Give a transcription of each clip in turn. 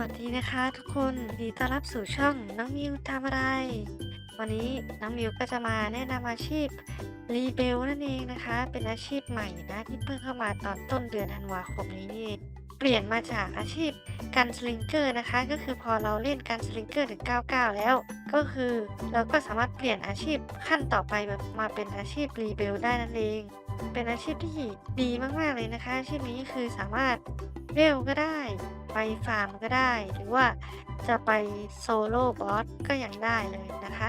วัสดีนะคะทุกคนยินดีต้อนรับสู่ช่องน้องมิวทำอะไร วันนี้น้องมิวก็จะมาแนะนำอาชีพรีเบลนั่นเองนะคะ เป็นอาชีพใหม่นะที่เพิ่งเข้ามาตอนต้นเดือนธันวาคมนี้นี่ เปลี่ยนมาจากอาชีพกันสลิงเกอร์นะคะ ก็คือพอเราเล่นกันสลิงเกอร์ถึง 99 แล้ว ก็คือเราก็สามารถเปลี่ยนอาชีพขั้นต่อไปแบบมาเป็นอาชีพรีเบลได้นั่นเอง เป็นอาชีพที่ดีมากๆเลยนะคะ อาชีพนี้คือสามารถเวก็ได้ ไปฟาร์มก็ได้ หรือว่าจะไปโซโล่บอสก็ยังได้เลยนะคะ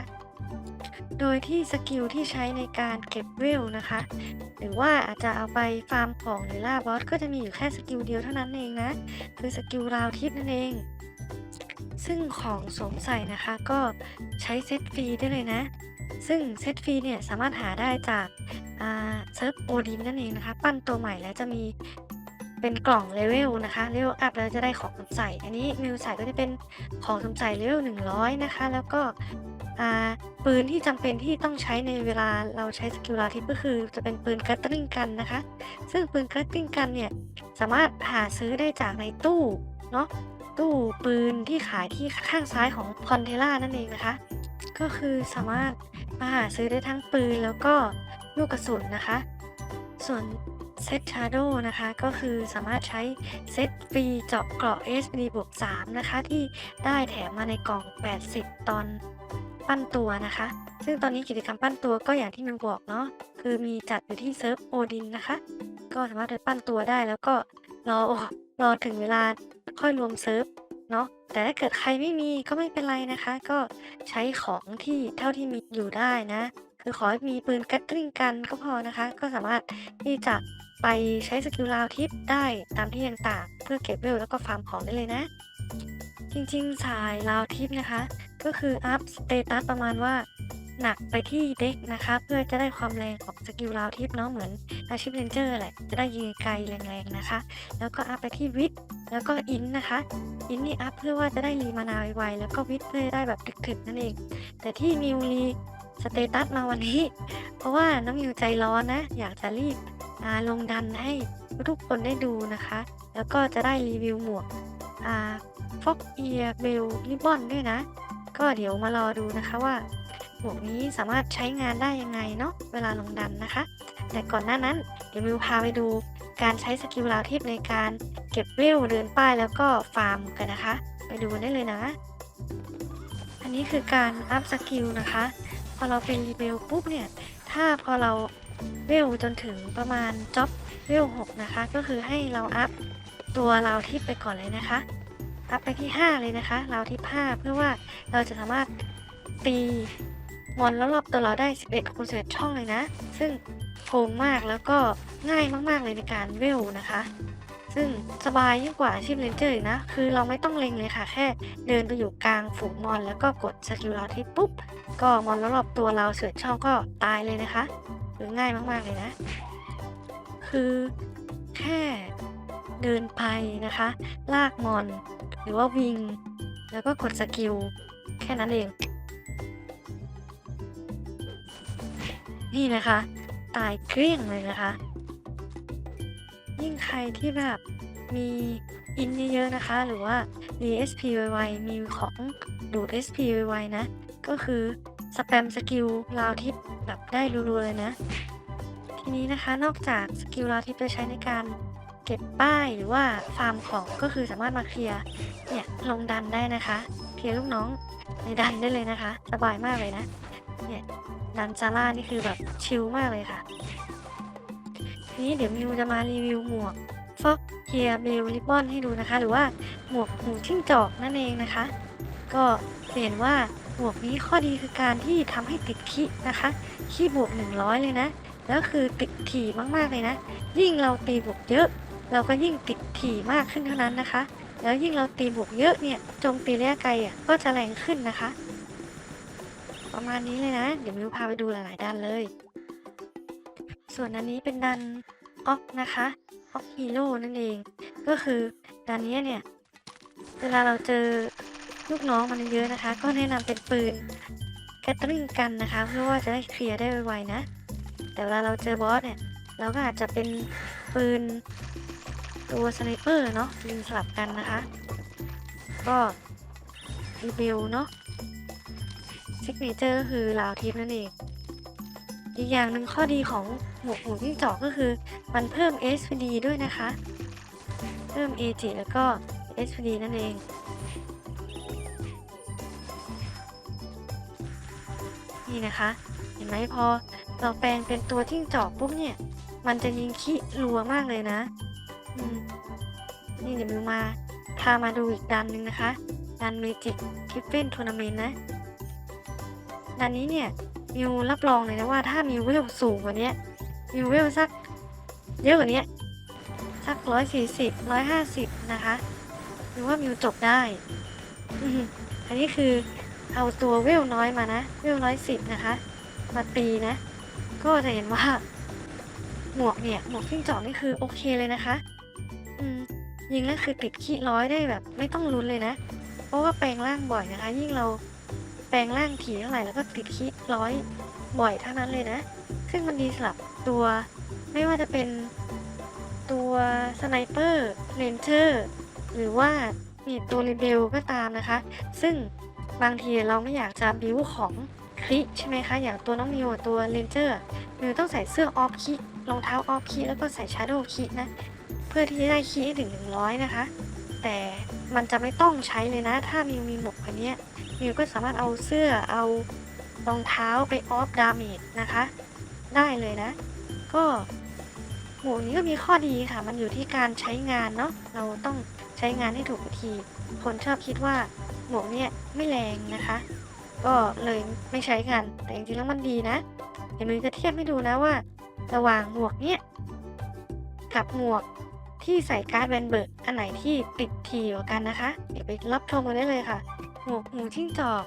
โดยที่สกิลที่ใช้ในการเก็บเวลนะคะ หรือว่าอาจจะเอาไปฟาร์มของหรือล่าบอสก็จะมีอยู่แค่สกิลเดียวเท่านั้นเองนะ คือสกิลราวทิพย์นั่นเอง ซึ่งของสวมใส่นะคะก็ใช้เซตฟรีได้เลยนะ ซึ่งเซตฟรีเนี่ยสามารถหาได้จากเซิร์ฟโอดินนั่นเองนะคะ ปั้นตัวใหม่แล้วจะมี เป็นกล่องเลเวลนะคะเลเวลอัพแล้วจะได้ของสมใส่อันนี้มิวใส่ก็จะเป็นของสมใส่เลเวล100นะคะ แล้วก็ปืนที่จำเป็นที่ต้องใช้ในเวลาเราใช้สกิลลาทิปก็คือ จะเป็นปืนกัตตอร์ลิงกันนะคะ ซึ่งปืนกัตตอร์ลิงกันเนี่ยสามารถหาซื้อได้จากในตู้เนาะตู้ปืนที่ขายที่ข้างซ้ายของคอนเทล่านั่นเองนะคะ ก็คือสามารถมาหาซื้อได้ทั้งปืนแล้วก็ลูกกระสุนนะคะ ส่วนเซตชาร์โดนะคะ ก็คือสามารถใช้เซตฟรีเจาะเกราะ SD บวก3นะคะ ที่ได้แถมมาในกล่อง 80 ตอนปั้นตัวนะคะ ซึ่งตอนนี้กิจกรรมปั้นตัวก็อย่างที่มิวบอกเนาะคือมีจัดอยู่ที่เซิร์ฟโอดินนะคะ ก็สามารถไปปั้นตัวได้แล้วก็รอรอถึงเวลาค่อยรวมเซิร์ฟเนาะแต่ถ้าเกิดใครไม่มีก็ไม่เป็นไรนะคะ ก็ใช้ของที่เท่าที่มีอยู่ได้นะ คือขอให้มีปืนกัตตอร์ลิงกันก็พอนะคะ ก็สามารถที่จะไปใช้สกิลราวทิปได้ตามที่ต่างๆเพื่อเก็บเวลแล้วก็ฟาร์มของได้เลยนะ จริงๆสายราวทิปนะคะ ก็คืออัพสเตตัสประมาณว่าหนักไปที่เด็กนะคะ เพื่อจะได้ความแรงของสกิลราวทิปเนาะเหมือนอาชีพเรนเจอร์แหละจะได้ยิงไกลแรงๆนะคะ แล้วก็อัพไปที่วิทแล้วก็อินนะคะ อินนี่อัพเพื่อว่าจะได้รีมานาไวๆแล้วก็วิทเพื่อได้แบบถึกๆนั่นเอง แต่ที่มิวรี สเตตัสมาวันนี้ เพราะว่าน้องมิวใจร้อนนะ อยากจะรีบลงดันให้ทุกคนได้ดูนะคะ แล้วก็จะได้รีวิวหมวกอ่าฟอกเอียเบลริบบอนด้วยนะ ก็เดี๋ยวมารอดูนะคะว่า หมวกนี้สามารถใช้งานได้ยังไงเนาะเวลาลงดันนะคะ แต่ก่อนหน้านั้นเดี๋ยวมิวพาไปดูการใช้สกิลราวเทพในการเก็บเวเดินป้ายแล้วก็ฟาร์มกันนะคะ ไปดูได้เลยนะ อันนี้คือการอัพสกิลนะคะ อเราเป็นรีเบลปุ๊บเนี่ย ถ้าพอเราเวลจนถึงประมาณจ็อบเวล6นะคะ ก็คือให้เราอัพตัวเราทิพไปก่อนเลยนะคะ อัพไปที่ 5 เลยนะคะ เราทิพ5เพื่อว่าเราจะสามารถตีมอนแล้วรอบตัวเราได้ 11คูณ11ช่องเลยนะ ซึ่งโกงมากแล้วก็ง่ายมากๆเลยในการเวลนะคะ ซึ่งสบายยิ่งกว่าอาชีพเรนเจอร์อีกนะ คือเราไม่ต้องเล็งเลยค่ะ แค่เดินไปอยู่กลางฝูงมอน แล้วก็กดสกิลลาที่ปุ๊บ ก็มอนแล้วรอบตัวเราเสือช่องก็ตายเลยนะคะคือง่ายมากๆเลยนะ คือแค่เดินไปนะคะ ลากมอน หรือว่าวิง แล้วก็กดสกิล แค่นั้นเอง นี่นะคะ ตายเกลี้ยงเลยนะคะ ยิ่งใครที่แบบมีอินเยอะๆนะคะ หรือว่ามี SP ไวๆมีของดูด SP ไวๆนะ ก็คือสแปมสกิลราวทิปแบบได้รัวๆเลยนะ ทีนี้นะคะนอกจากสกิลราวทิปจะใช้ในการเก็บป้ายหรือว่าฟาร์มของก็คือสามารถมาเคลียร์เนี่ยลงดันได้นะคะ เคลียร์ลูกน้องในดันได้เลยนะคะ สบายมากเลยนะ เนี่ยดันซาร่านี่คือแบบชิลมากเลยค่ะ นี้เดี๋ยวมิวจะมารีวิวหมวกฟอกเกียร์เบลริบบอนให้ดูนะคะ หรือว่าหมวกหูจิ้งจอกนั่นเองนะคะ ก็เห็นว่าหมวกนี้ข้อดีคือการที่ทำให้ติดขี้นะคะขี้บวก 100 เลยนะ แล้วคือติดถี่มากๆเลยนะ ยิ่งเราตีบวกเยอะ เราก็ยิ่งติดถี่มากขึ้นเท่านั้นนะคะ แล้วยิ่งเราตีบวกเยอะเนี่ยโจมตีระยะไกลอะก็จะแรงขึ้นนะคะ ประมาณนี้เลยนะ เดี๋ยวมิวพาไปดูหลายๆด้านเลย ส่วนอันนี้เป็นดันออกนะคะออกฮีโร่นั่นเอง ก็คือดันนี้เนี่ย เวลาเราเจอลูกน้องมันเยอะนะคะ ก็แนะนำเป็นปืนแกตริงกันนะคะ เพื่อว่าจะได้เคลียร์ได้ไวๆนะ แต่เวลาเราเจอบอสเนี่ย เราก็อาจจะเป็นปืนตัวสไนเปอร์เนาะยิงสลับกันนะคะ ก็รีวิวเนาะซิกเนเจอร์คือลาวทิปนั่นเอง อีกอย่างหนึ่งข้อดีของหมวกหูจิ้งจอกก็คือ มันเพิ่ม SPD ด้วยนะคะ เพิ่ม AG แล้วก็ SPD นั่นเองนี่นะคะ เห็นไหมพอเราแปลงเป็นตัวจิ้งจอกปุ๊บเนี่ย มันจะยิงขี้รัวมากเลยนะนี่เดี๋ยวมิวมาพามาดูอีกดันหนึ่งนะคะ ดันเมจิกคิฟเฟนทัวร์นาเมนต์นะดันนี้เนี่ย มิวรับรองเลยนะว่าถ้ามิวเวลสูงกว่านี้มิวเวลสักเยอะกว่านี้สักร้อยสี่สิบร้อยห้าสิบนะคะหรือว่ามิวจบได้อันนี้คือเอาตัวเวลน้อยมานะเวลร้อยสิบนะคะมาตีนะ ก็จะเห็นว่า หมวกเนี่ยหมวกจิ้งจอกนี่คือโอเคเลยนะคะ อืมยิงแล้วคือติดขี้ร้อยได้แบบ ไม่ต้องลุ้นเลยนะ เพราะว่าแปลงร่างบ่อยนะคะ ยิ่งเรา แปลงร่างถี่เท่าไหร่แล้วก็ติดขี้ร้อยบ่อยเท่านั้นเลยนะ ซึ่งมันดีสำหรับตัวไม่ว่าจะเป็นตัวสไนเปอร์เรนเจอร์หรือว่ามีตัวรีเบลก็ตามนะคะ ซึ่งบางทีเราไม่อยากจะบิวของคลิใช่ไหมคะอย่างตัวน้องมิวตัวเรนเจอร์มิวต้องใส่เสื้อออฟคิรองเท้าออฟคิแล้วก็ใส่ชาร์โดคินะ เพื่อที่จะได้คีย์ให้ถึง 100 นะคะ แต่มันจะไม่ต้องใช้เลยนะ ถ้ามิวมีหมวกอันเนี้ ยมิวก็สามารถเอาเสื้อเอารองเท้าไปออฟดาเมจนะคะ ได้เลยนะ ก็หมวกนี้ก็มีข้อดีค่ะ มันอยู่ที่การใช้งานเนาะเราต้องใช้งานให้ถูกวิธี คนชอบคิดว่าหมวกเนี่ยไม่แรงนะคะ ก็เลยไม่ใช้กันแต่จริงๆแล้วมันดีนะเดี๋ยวมิวจะเทียบให้ดูนะว่า ระหว่างหมวกเนี่ยกับหมวกที่ใส่การ์ดแวนเบิร์กอันไหนที่ติดทีกว่ากันนะคะ เดี๋ยวไปรับชมกันได้เลยค่ะ หมวกหูจิ้งจอก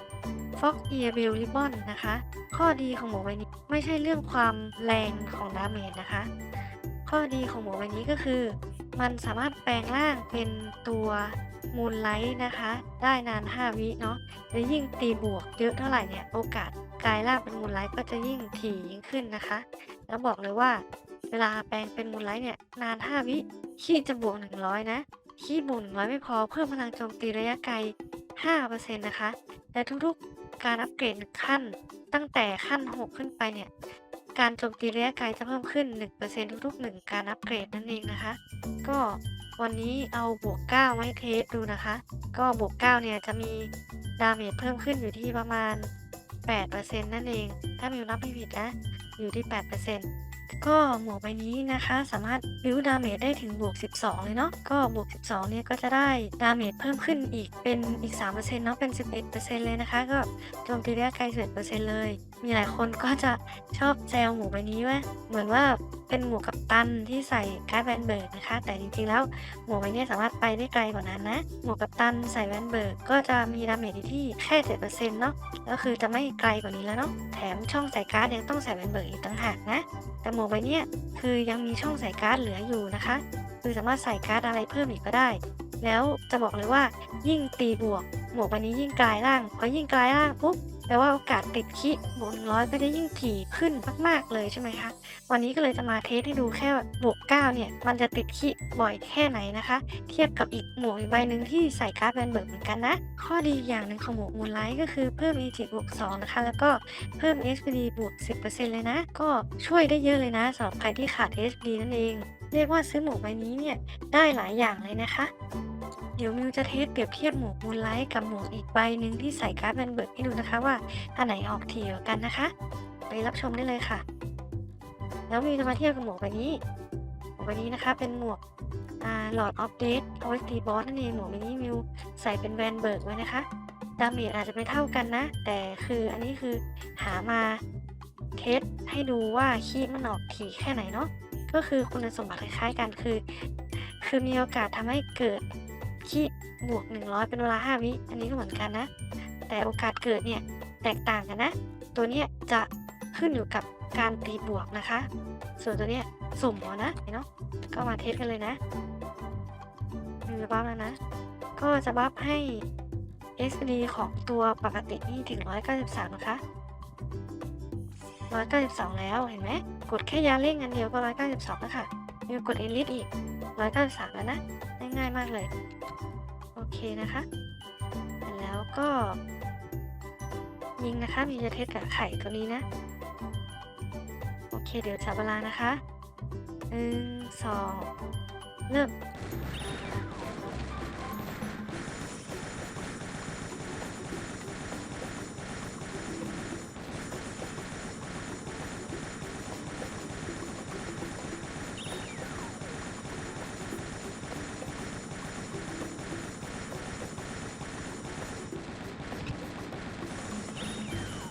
Fox Ear Bell Ribbon นะคะ ข้อดีของหมวกใบนี้ไม่ใช่เรื่องความแรงของดาเมจนะคะ ข้อดีของหมวกใบนี้ก็คือ มันสามารถแปลงร่างเป็นตัวมูลไลท์นะคะ ได้นาน 5 วิเนาะและยิ่งตีบวกเยอะเท่าไหร่เนี่ยโอกาสกลายร่างเป็นมูลไลท์ก็จะยิ่งถี่ยิ่งขึ้นนะคะ แล้วบอกเลยว่า เวลาแปลงเป็นมูลไลท์เนี่ยนาน 5 วิขี้จะบวก 100 นะขี้บวก100 ไม่พอเพิ่มพลังโจมตีระยะไกล 5%นะคะ และทุกๆการอัปเกรดขั้นตั้งแต่ขั้น 6 ขึ้นไปเนี่ย การโจมตีระยะไกลจะเพิ่มขึ้น 1%ทุกๆ 1 การอัปเกรดนั่นเองนะคะ ก็วันนี้เอาบวก 9 ไว้เทสดูนะคะ ก็บวก 9 เนี่ยจะมีดาเมจเพิ่มขึ้นอยู่ที่ประมาณ8%นั่นเอง ถ้ามิวนับไม่ผิดนะ อยู่ที่ 8% ก็หมวกใบนี้นะคะ สามารถบิวดาเมจได้ถึงบวก 12 เลยเนาะก็บวก 12 เนี่ยก็จะได้ดาเมจเพิ่มขึ้นอีกเป็นอีก 3%เนาะเป็น 11%เลยนะคะ ก็โจมตีระยะไกล11%เลย มีหลายคนก็จะชอบแซวหมวกใบนี้ว่าเหมือนว่าเป็นหมวกกัปตันที่ใส่การ์ดแวนเบิร์กนะคะ แต่จริงๆแล้วหมวกใบนี้สามารถไปได้ไกลกว่านั้นนะหมวกกัปตันใส่แวนเบิร์กก็จะมีดาเมจอที่แค่7%เนาะก็คือจะไม่ไกลกว่านี้แล้วเนาะแถมช่องใส่การ์ดยังต้องใส่แวนเบิร์กอีกต่างหากนะ แต่หมวกใบนี้คือยังมีช่องใส่การ์ดเหลืออยู่นะคะ คือสามารถใส่การ์ดอะไรเพิ่มอีกก็ได้ แล้วจะบอกเลยว่ายิ่งตีบวกหมวกใบนี้ยิ่งกลายร่างพอยิ่งกลายร่างปุ๊บ แปลว่าโอกาสติดคิบวกร้อยก็จะยิ่งถี่ขึ้นมาก ๆ เลยใช่ไหมคะ วันนี้ก็เลยจะมาเทสให้ดูแค่บวก9เนี่ย มันจะติดคิบ่อยแค่ไหนนะคะ เทียบกับอีกหมวกใบหนึ่งที่ใส่การ์ดแวนเบิร์กเหมือนกันนะ ข้อดีอย่างหนึ่งของหมวกมูลไลท์ก็คือเพิ่ม EG บวก2นะคะ แล้วก็เพิ่ม SPD บวก10%เลยนะ ก็ช่วยได้เยอะเลยนะสำหรับใครที่ขาด SPD นั่นเอง เรียกว่าซื้อหมวกใบนี้เนี่ยได้หลายอย่างเลยนะคะ เดี๋ยวมิวจะเทสเปรียบเทียบหมวกมูลไลท์กับหมวกอีกใบหนึ่งที่ใส่การ์ดแวนเบิร์กให้ดูนะคะว่าอันไหนออกถี่กว่ากันนะคะ ไปรับชมได้เลยค่ะ แล้วมิวจะมาเทียบกับหมวกใบนี้หมวกใบนี้นะคะ เป็นหมวกหลอดออฟเดตเอาไว้ตีบอสนั่นเองหมวกใบนี้มิวใส่เป็นแวนเบิร์กไว้นะคะดาเมจอาจจะไม่เท่ากันนะ แต่คืออันนี้คือหามาเทสให้ดูว่าคีบมันออกถี่แค่ไหนเนาะก็คือคุณสมบัติคล้ายๆกันคือ คือมีโอกาสทำให้เกิด คีบวก 100 เป็นเวลา 5 วิ อันนี้ก็เหมือนกันนะ แต่โอกาสเกิดเนี่ยแตกต่างกันนะ ตัวเนี้ยจะขึ้นอยู่กับการตีบวกนะคะ ส่วนตัวเนี้ยสุ่มเอานะเนาะ ก็มาเทสกันเลยนะมีบัฟแล้วนะ ก็จะบัฟให้ SD ของตัวปกตินี่ถึง 193 นะคะ 192 แล้วเห็นไหม กดแค่ยาเร่งอันเดียวก็ 192แล้วค่ะ มีกด Elite อีก 193 แล้วนะ ง่ายๆมากเลย โอเคนะคะ แล้วก็ ยิงนะคะมีจะเทสกับไข่ตัวนี้นะ โอเคเดี๋ยวจับเวลานะคะหนึ่งสองเริ่ม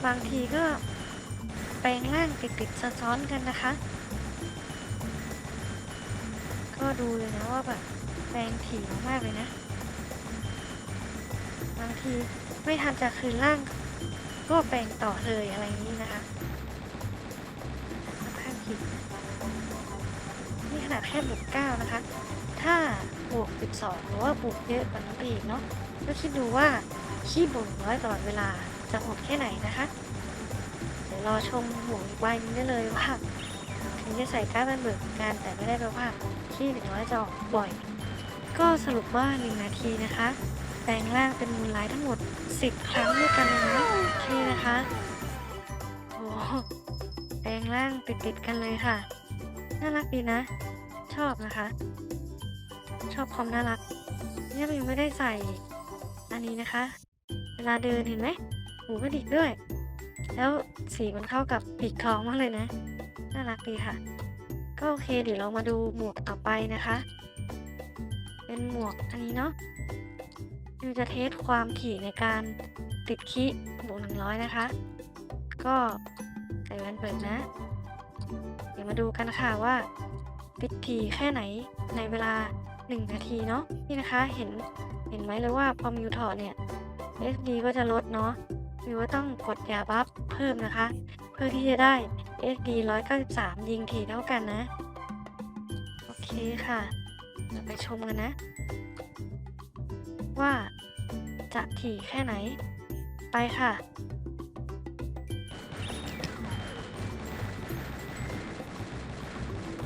บางทีก็แปลงร่างติดๆซ้อนๆกันนะคะ ก็ดูเลยนะว่าแบบแปลงถี่มากๆเลยนะ บางทีไม่ทันจะคืนร่างก็แปลงต่อเลยอะไรอย่างนี้นะคะข้างถี่นี่ขนาดแค่บวกเก้านะคะ ถ้าบวกสิบสองหรือว่าบวกเยอะกว่านี้ไปอีกเนาะก็คิดดูว่าขี้บ่นน้อยตลอดเวลา จะโหดแค่ไหนนะคะ เดี๋ยวรอชมหมูอีกใบหนึงได้เลยว่าถึงจะใส่ก้ามันเบิกงานแต่ไม่ได้แปลว่าขี้หนึ่งร้อยจะออกบ่อย ก็สรุปว่า 1 นาทีนะคะ แปลงร่างเป็นมูลไลท์ทั้งหมด 10 ครั้งด้วยกันเลยนะโอเคนะคะโอ้แปลงร่างติดๆกันเลยค่ะ น่ารักดีนะ ชอบนะคะ ชอบความน่ารักเนี่ยมันยังไม่ได้ใส่อันนี้นะคะ เวลาเดินเห็นไหม หูกระดิกด้วย แล้วสีมันเข้ากับปีกทองมากเลยนะ น่ารักดีค่ะ ก็โอเคเดี๋ยวเรามาดูหมวกต่อไปนะคะ เป็นหมวกอันนี้เนาะมิวจะเทสความถี่ในการติดคิบวกหนึ่งร้อยนะคะ ก็ใส่แว่นเปิดนะ เดี๋ยวมาดูกันค่ะว่า ติดถี่แค่ไหนในเวลา1นาทีเนาะนี่นะคะเห็นเห็นไหมเลยว่าพอมิวถอดเนี่ย SD ก็จะลดเนาะ มิวก็ต้องกดยาบัฟเพิ่มนะคะ เพื่อที่จะได้ SD 193 ยิงถีเท่ากันนะ โอเคค่ะเราไปชมกันนะ ว่าจะถี่แค่ไหน ไปค่ะ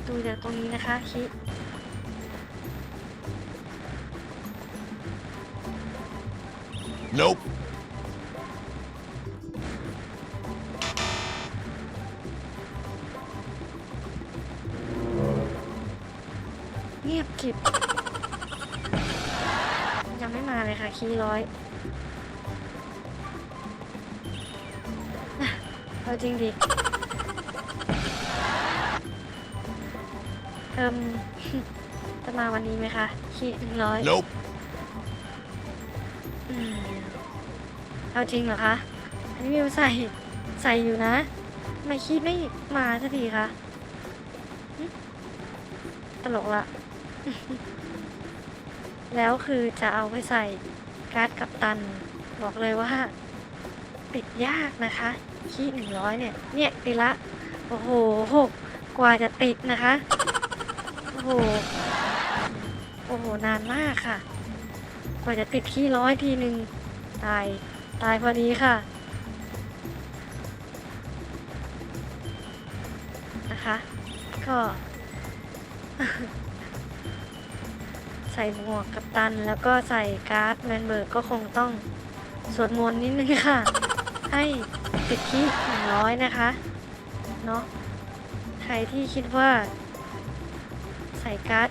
ดูจากตรงนี้นะคะคิ Nope. ไม่มาเลยค่ะคีย์ร้อยอะเอาจริงดิเอิมจะมาวันนี้ไหมคะคีย์หนึ่งร้อย Nope. อืมเอาจริงเหรอคะ อันนี้มิวใส่ใส่อยู่นะทำไมคีย์ไม่มาสักทีคะหึตลกละ แล้วคือจะเอาไปใส่ การ์ดกับตัน บอกเลยว่าติดยากนะคะคีย์หนึ่งร้อยเนี่ย เนี่ยติละ โอ้โหกว่าจะติดนะคะ โอ้โห โอ้โห นานมากค่ะ กว่าจะติดที่ร้อยทีหนึ่งตาย ตายพอดีค่ะ นะคะ ก็ ใส่หมวกกับตัน แล้วก็ใส่การ์ดแมนเบิร์กก็คงต้องสวดมนต์นิดนึงค่ะ ให้ติดที่หนึ่งร้อยนะคะเนาะใครที่คิดว่า ใส่การ์ด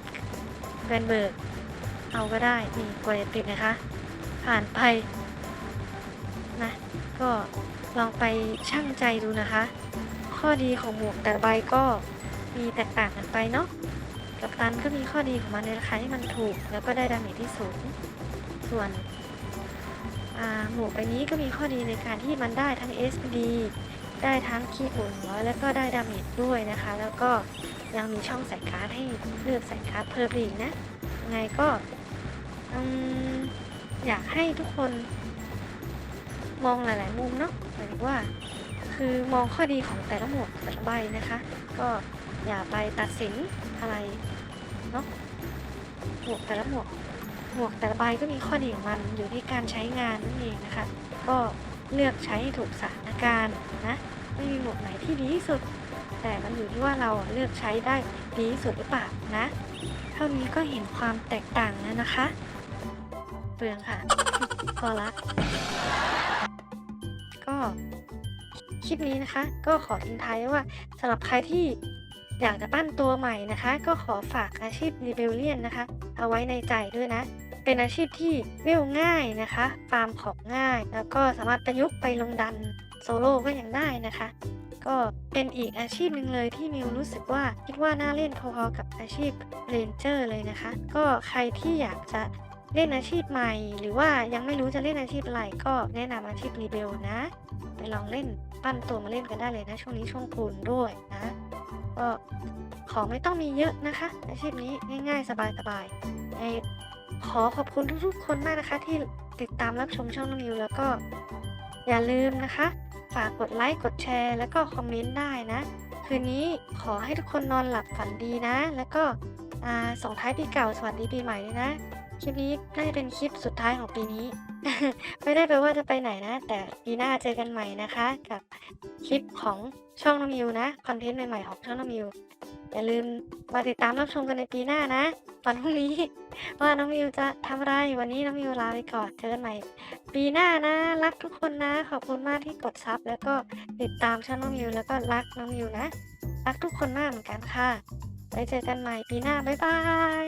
แมนเบิร์กเอาก็ได้นี่กว่าจะติดนะคะ ผ่านไปนะก็ลองไปชั่งใจดูนะคะ ข้อดีของหมวกแต่ใบก็มีแตกต่างกันไปเนาะ กับตันก็มีข้อดีของมันในราคาที่มันถูกแล้วก็ได้ดาเมจที่สูงส่วนหมวกใบนี้ก็มีข้อดีในการที่มันได้ทั้ง SD ได้ทั้งคีย์อุ่นแล้วก็ได้ดาเมจด้วยนะคะ แล้วก็ยังมีช่องใส่การ์ดให้เลือกใส่การ์ดเพิ่มอีกนะยังไงก็อืมอยากให้ทุกคนมองหลาย ๆ มุมเนาะหมายถึงว่า คือมองข้อดีของแต่ละหมวกแต่ละใบนะคะ ก็ อย่าไปตัดสินอะไรเนาะหมวกแต่ละหมวกหมวกแต่ละใบก็มีข้อดีของมันอยู่ที่การใช้งานนั่นเองนะคะ ก็เลือกใช้ให้ถูกสถานการณ์นะไม่มีหมวกไหนที่ดีที่สุด แต่มันอยู่ที่ว่าเราเลือกใช้ได้ดีที่สุดหรือเปล่านะ เท่านี้ก็เห็นความแตกต่างแล้วนะคะเปลืองค่ะพอละก็คลิปนี้นะคะ ก็ขอทิ้งท้ายว่าสำหรับใครที่ อยากจะปั้นตัวใหม่นะคะ ก็ขอฝากอาชีพรีเบลเลียนนะคะ เอาไว้ในใจด้วยนะเป็นอาชีพที่เวลง่ายนะคะฟาร์มของง่าย แล้วก็สามารถประยุกต์ไปลงดันโซโล่ก็ยังได้นะคะ ก็เป็นอีกอาชีพหนึ่งเลยที่มิวรู้สึกว่าคิดว่าน่าเล่นพอๆกับอาชีพเรนเจอร์เลยนะคะ ก็ใครที่อยากจะเล่นอาชีพใหม่ หรือว่ายังไม่รู้จะเล่นอาชีพอะไรก็แนะนำอาชีพรีเบลนะ ไปลองเล่นปั้นตัวมาเล่นกันได้เลยนะ ช่วงนี้ช่วงคูณด้วยนะ ของไม่ต้องมีเยอะนะคะ อาชีพนี้ง่ายๆ สบายๆขอขอบคุณทุกๆ คนมากนะคะ ที่ติดตามรับชมช่องน้องมิวแล้วก็อย่าลืมนะคะ ฝากกดไลค์กดแชร์ แล้วก็คอมเมนต์ได้นะ คืนนี้ขอให้ทุกคนนอนหลับฝันดีนะ แล้วก็อ่าส่งท้ายปีเก่าสวัสดีปีใหม่เลยนะ คลิปนี้น่าจะเป็นคลิปสุดท้ายของปีนี้ ไม่ได้แปลว่าจะไปไหนนะ แต่ปีหน้าเจอกันใหม่นะคะ กับคลิปของช่องน้องมิวนะ คอนเทนต์ใหม่ๆของช่องน้องมิวอย่าลืมมาติดตามรับชมกันในปีหน้านะวันพรุ่งนี้ ว่าน้องมิวจะทำอะไรวันนี้น้องมิวลาไปก่อนเจอกันใหม่ ปีหน้านะ รักทุกคนนะ ขอบคุณมากที่กดซับแล้วก็ติดตามช่องน้องมิวแล้วก็รักน้องมิวนะ รักทุกคนมากเหมือนกันค่ะ ไว้เจอกันใหม่ปีหน้า บ๊ายบาย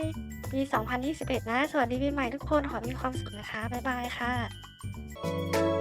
ปี 2021 นะ สวัสดีปีใหม่ทุกคน ขอให้มีความสุขนะคะ บ๊ายบายค่ะ